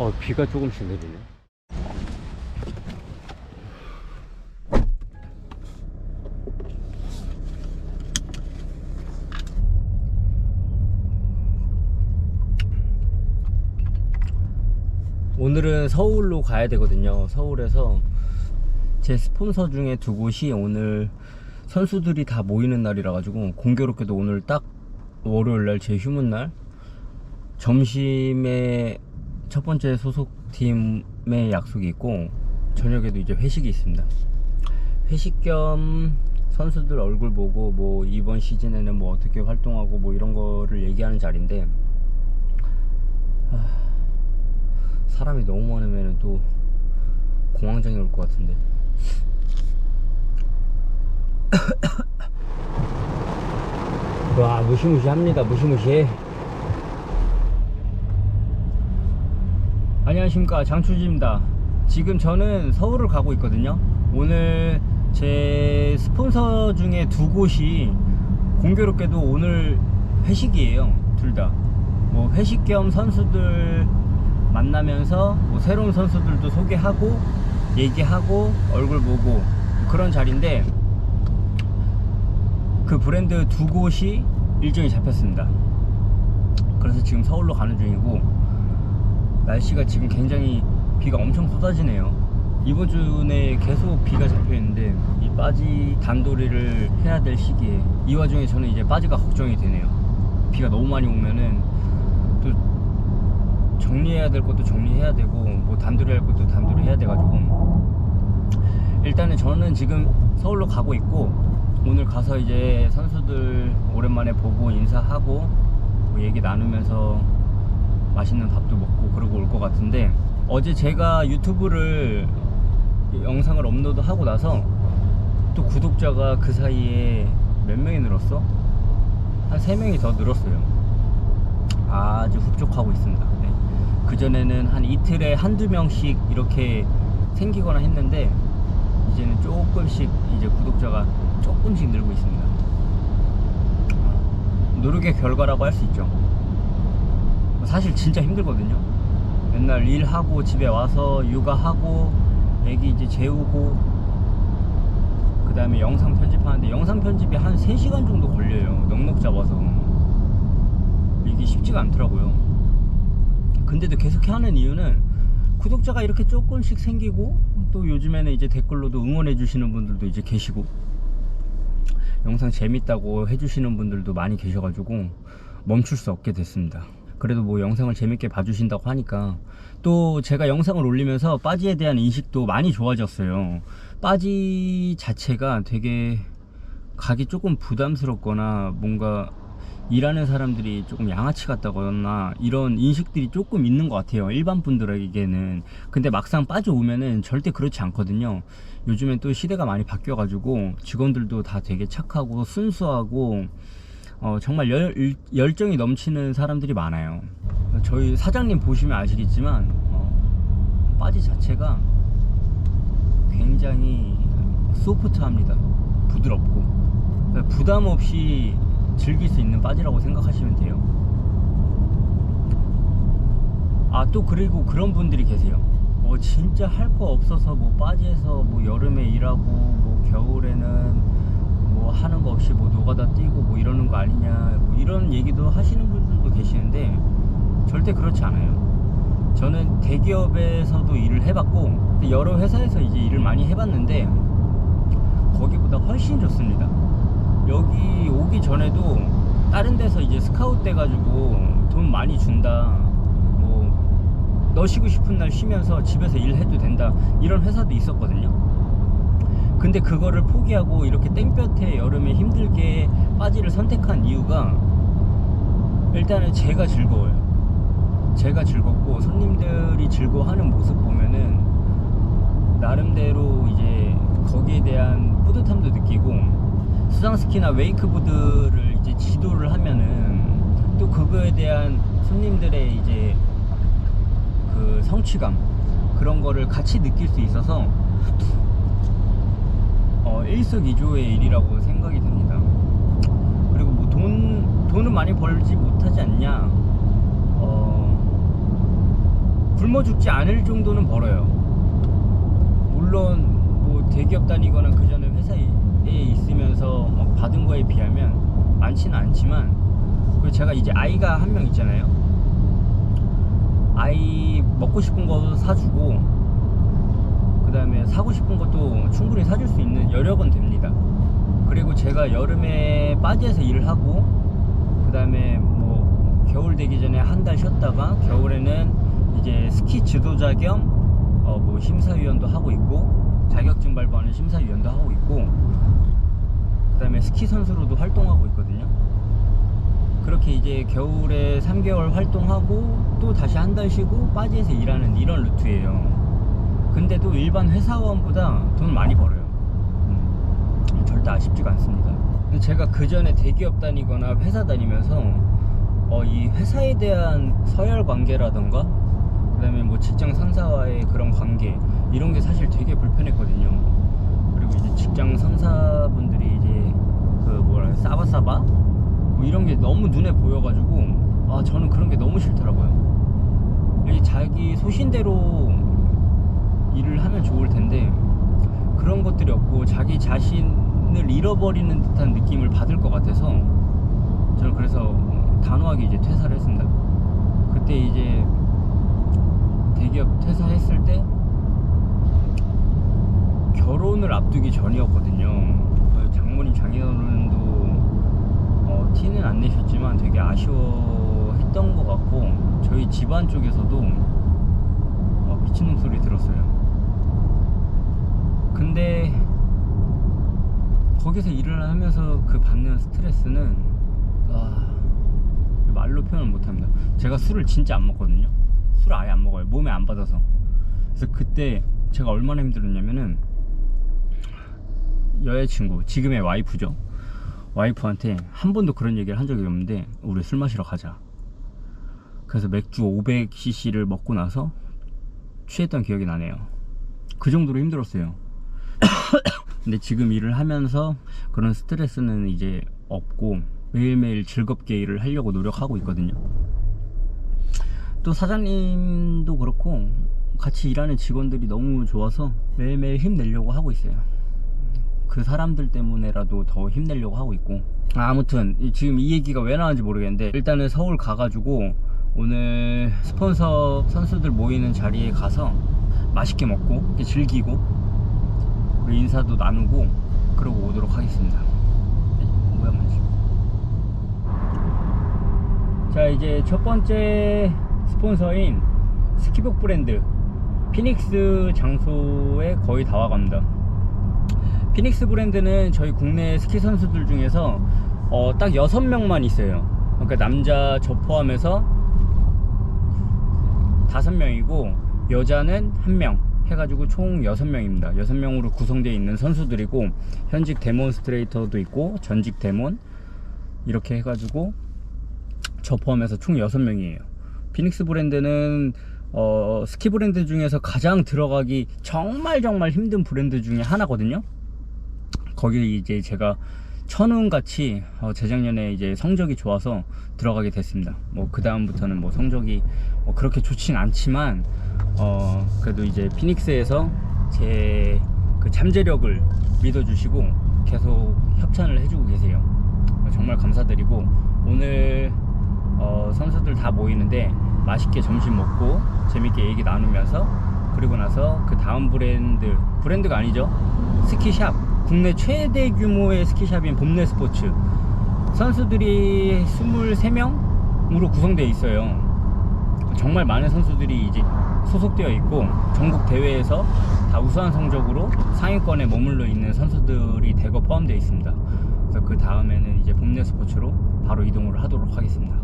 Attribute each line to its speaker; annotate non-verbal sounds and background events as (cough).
Speaker 1: 어, 비가 조금씩 내리네. 오늘은 서울로 가야 되거든요. 서울에서 제 스폰서 중에 두 곳이 오늘 선수들이 다 모이는 날이라 가지고 공교롭게도 오늘 딱 월요일 날 제 휴문 날 점심에 첫 번째 소속팀의 약속이 있고 저녁에도 이제 회식이 있습니다. 회식 겸 선수들 얼굴 보고 뭐 이번 시즌에는 뭐 어떻게 활동하고 뭐 이런 거를 얘기하는 자리인데 아, 사람이 너무 많으면 또 공황장애 올 것 같은데. 와 무시무시합니다. 무시무시해 안녕하십니까. 장추지입니다. 지금 저는 서울을 가고 있거든요. 오늘 제 스폰서 중에 두 곳이 공교롭게도 오늘 회식이에요 둘 다. 뭐 회식 겸 선수들 만나면서 뭐 새로운 선수들도 소개하고 얘기하고 얼굴 보고 그런 자리인데 그 브랜드 두 곳이 일정이 잡혔습니다. 그래서 지금 서울로 가는 중이고 날씨가 지금 굉장히 비가 엄청 쏟아지네요. 이번 주에 계속 비가 잡혀 있는데 이 빠지 단도리를 해야 될 시기에 이 와중에 저는 이제 빠지가 걱정이 되네요. 비가 너무 많이 오면은 또 정리해야 될 것도 정리해야 되고 뭐 단도리 할 것도 단도리 해야 돼가지고 일단은 저는 지금 서울로 가고 있고 오늘 가서 이제 선수들 오랜만에 보고 인사하고 뭐 얘기 나누면서 맛있는 밥도 먹고 그러고 올 것 같은데 어제 제가 유튜브를 영상을 업로드 하고 나서 또 구독자가 그 사이에 몇 명이 늘었어? 한 3명이 더 늘었어요. 아주 흡족하고 있습니다. 네. 그전에는 한 이틀에 한두 명씩 이렇게 생기거나 했는데 이제는 조금씩 이제 구독자가 조금씩 늘고 있습니다. 노력의 결과라고 할 수 있죠. 사실 진짜 힘들거든요. 맨날 일하고 집에 와서 육아하고 애기 이제 재우고 그 다음에 영상 편집하는데 영상 편집이 한 3시간 정도 걸려요. 넉넉 잡아서. 이게 쉽지가 않더라고요. 근데도 계속 하는 이유는 구독자가 이렇게 조금씩 생기고 또 요즘에는 이제 댓글로도 응원해 주시는 분들도 이제 계시고 영상 재밌다고 해주시는 분들도 많이 계셔가지고 멈출 수 없게 됐습니다. 그래도 뭐 영상을 재밌게 봐주신다고 하니까 또 제가 영상을 올리면서 빠지에 대한 인식도 많이 좋아졌어요. 빠지 자체가 되게 가기 조금 부담스럽거나 뭔가 일하는 사람들이 조금 양아치 같다거나 이런 인식들이 조금 있는 것 같아요. 일반 분들에게는. 근데 막상 빠져오면은 절대 그렇지 않거든요. 요즘엔 또 시대가 많이 바뀌어 가지고 직원들도 다 되게 착하고 순수하고 어, 정말 열, 열정이 넘치는 사람들이 많아요. 저희 사장님 보시면 아시겠지만 어, 빠지 자체가 굉장히 소프트합니다. 부드럽고 부담 없이 즐길 수 있는 빠지라고 생각하시면 돼요. 아 또 그리고 그런 분들이 계세요. 어 진짜 할 거 없어서 뭐 빠지에서 뭐 여름에 일하고 뭐 겨울에는 뭐 하는 거 없이 뭐 노가다 뛰고 뭐 이러는 거 아니냐 뭐 이런 얘기도 하시는 분들도 계시는데 절대 그렇지 않아요. 저는 대기업에서도 일을 해봤고 여러 회사에서 이제 일을 많이 해봤는데 거기보다 훨씬 좋습니다. 여기 오기 전에도 다른 데서 이제 스카웃 돼가지고 돈 많이 준다. 뭐, 너 쉬고 싶은 날 쉬면서 집에서 일해도 된다. 이런 회사도 있었거든요. 근데 그거를 포기하고 이렇게 땡볕에 여름에 힘들게 빠지를 선택한 이유가 일단은 제가 즐거워요. 제가 즐겁고 손님들이 즐거워하는 모습 보면은 나름대로 이제 거기에 대한 뿌듯함도 느끼고 수상스키나 웨이크보드를 이제 지도를 하면은 또 그거에 대한 손님들의 이제 그 성취감 그런 거를 같이 느낄 수 있어서 어, 일석이조의 일이라고 생각이 됩니다. 그리고 뭐 돈 돈은 많이 벌지 못하지 않냐? 어, 굶어 죽지 않을 정도는 벌어요. 물론 뭐 대기업 다니거나 그 전에 회사에 있으면서 막 받은 거에 비하면 많지는 않지만 그리고 제가 이제 아이가 한 명 있잖아요. 아이 먹고 싶은 거 사주고 그 다음에 사고 싶은 것도 충분히 사줄 수 있는 여력은 됩니다. 그리고 제가 여름에 바지에서 일을 하고 그 다음에 뭐 겨울 되기 전에 한 달 쉬었다가 겨울에는 이제 스키 지도자 겸 어 뭐 심사위원도 하고 있고 자격증 발부하는 심사위원도 하고 있고 그 다음에 스키 선수로도 활동하고 있거든요. 그렇게 이제 겨울에 3개월 활동하고 또 다시 한 달 쉬고 바지에서 일하는 이런 루트예요. 근데도 일반 회사원보다 돈 많이 벌어요. 음, 절대 아쉽지가 않습니다. 근데 제가 그 전에 대기업 다니거나 회사 다니면서 어, 이 회사에 대한 서열 관계라던가 그 다음에 뭐 직장 상사와의 그런 관계 이런 게 사실 되게 불편했거든요. 그리고 이제 직장 상사분들이 이제 그 뭐라 싸바싸바 뭐 이런 게 너무 눈에 보여가지고 아 저는 그런 게 너무 싫더라고요. 이 자기 소신대로 일을 하면 좋을 텐데 그런 것들이 없고 자기 자신을 잃어버리는 듯한 느낌을 받을 것 같아서 저는 그래서 단호하게 이제 퇴사를 했습니다. 그때 이제 대기업 퇴사했을 때 결혼을 앞두기 전이었거든요. 그 장모님 장인어른도 어, 티는 안 내셨지만 되게 아쉬워했던 것 같고 저희 집안 쪽에서도 어, 미친놈 소리 들었어요. 근데 거기서 일을 하면서 그 받는 스트레스는 아, 말로 표현을 못합니다. 제가 술을 진짜 안 먹거든요. 술을 아예 안 먹어요. 몸에 안 받아서. 그래서 그때 제가 얼마나 힘들었냐면은 여자친구 지금의 와이프죠. 와이프한테 한 번도 그런 얘기를 한 적이 없는데 우리 술 마시러 가자. 그래서 맥주 500cc를 먹고 나서 취했던 기억이 나네요. 그 정도로 힘들었어요. (coughs) 근데 지금 일을 하면서 그런 스트레스는 이제 없고 매일매일 즐겁게 일을 하려고 노력하고 있거든요. 또 사장님도 그렇고 같이 일하는 직원들이 너무 좋아서 매일매일 힘내려고 하고 있어요. 그 사람들 때문에라도 더 힘내려고 하고 있고 아, 아무튼 이- 지금 이 얘기가 왜 나왔는지 모르겠는데 일단은 서울 가가지고 오늘 스폰서 선수들 모이는 자리에 가서 맛있게 먹고 즐기고 인사도 나누고 그러고 오도록 하겠습니다. 네, 뭐야 뭔지. 자 이제 첫 번째 스폰서인 스키복 브랜드 피닉스 장소에 거의 다 와갑니다. 피닉스 브랜드는 저희 국내 스키 선수들 중에서 어, 딱 6명만 있어요. 그러니까 남자 저 포함해서 5명이고 여자는 1명 해가지고 총 6명입니다 6명으로 구성되어 있는 선수들이고 현직 데몬스트레이터도 있고 전직 데몬 이렇게 해가지고 저 포함해서 총 6명이에요. 피닉스 브랜드는 어, 스키 브랜드 중에서 가장 들어가기 정말 정말 힘든 브랜드 중에 하나거든요. 거기 이제 제가 천운 같이 어, 재작년에 이제 성적이 좋아서 들어가게 됐습니다. 뭐 그 다음부터는 뭐 성적이 뭐 그렇게 좋진 않지만 어, 그래도 이제 피닉스에서 제 그 잠재력을 믿어주시고 계속 협찬을 해주고 계세요. 어, 정말 감사드리고 오늘 어, 선수들 다 모이는데 맛있게 점심 먹고 재밌게 얘기 나누면서 그리고 나서 그 다음 브랜드 브랜드가 아니죠. 스키샵 국내 최대 규모의 스키샵인 봄내 스포츠. 선수들이 23명으로 구성되어 있어요 정말 많은 선수들이 이제 소속되어 있고 전국 대회에서 다 우수한 성적으로 상위권에 머물러 있는 선수들이 대거 포함되어 있습니다. 그래서 그 다음에는 이제 봄내 스포츠로 바로 이동을 하도록 하겠습니다.